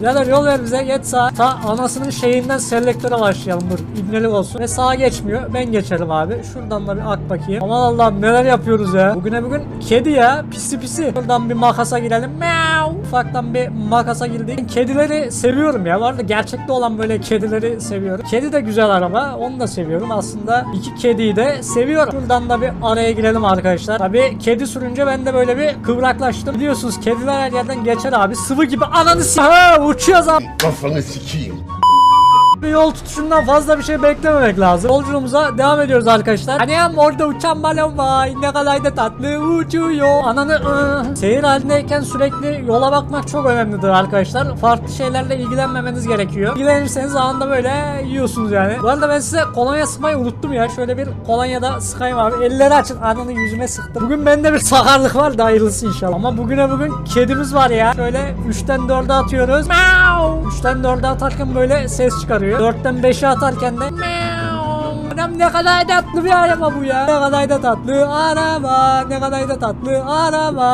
Birader yol ver bize geç sağa. Ta anasının şeyinden selektöre başlayalım dur. İbnelik olsun. Ve sağa geçmiyor. Ben geçerim abi. Şuradan da bir ak bakayım. Aman Allah'ım neler yapıyoruz ya. Bugüne bugün kedi ya. Pisi pisi. Şuradan bir makasa girelim. Meow. Ufaktan bir makasa girdik. Kedileri seviyorum ya. Var da gerçekte olan böyle kedileri seviyorum. Kedi de güzel araba. Onu da seviyorum. Aslında iki kediyi de seviyorum. Şuradan da bir araya girelim arkadaşlar. Tabii kedi sürünce ben de böyle bir kıvraklaştım. Biliyorsunuz kediler her yerden geçer abi. Sıvı gibi ananı s- uçuyoruz abi. Kafanı. Bir yol tutuşundan fazla bir şey beklememek lazım. Yolculuğumuza devam ediyoruz arkadaşlar. Annem orada uçan balon var. Ne kadar da tatlı uçuyor. Ananı ıı. Seyir halindeyken sürekli yola bakmak çok önemlidir arkadaşlar. Farklı şeylerle ilgilenmemeniz gerekiyor. İlgilenirseniz anında böyle yiyorsunuz yani. Bu arada ben size kolonya sıkmayı unuttum ya. Şöyle bir kolonya da sıkayım abi. Elleri açın. Ananı yüzüme sıktım. Bugün bende bir sakarlık var da hayırlısı inşallah. Ama bugüne bugün kedimiz var ya. Şöyle 3'ten 4'e atıyoruz. Meow. 3'ten 4'e atarken böyle ses çıkarıyor. 4'ten 5'e atarken de. Anam ne kadar tatlı bir araba bu ya. Ne kadar da tatlı araba. Ne kadar da tatlı araba.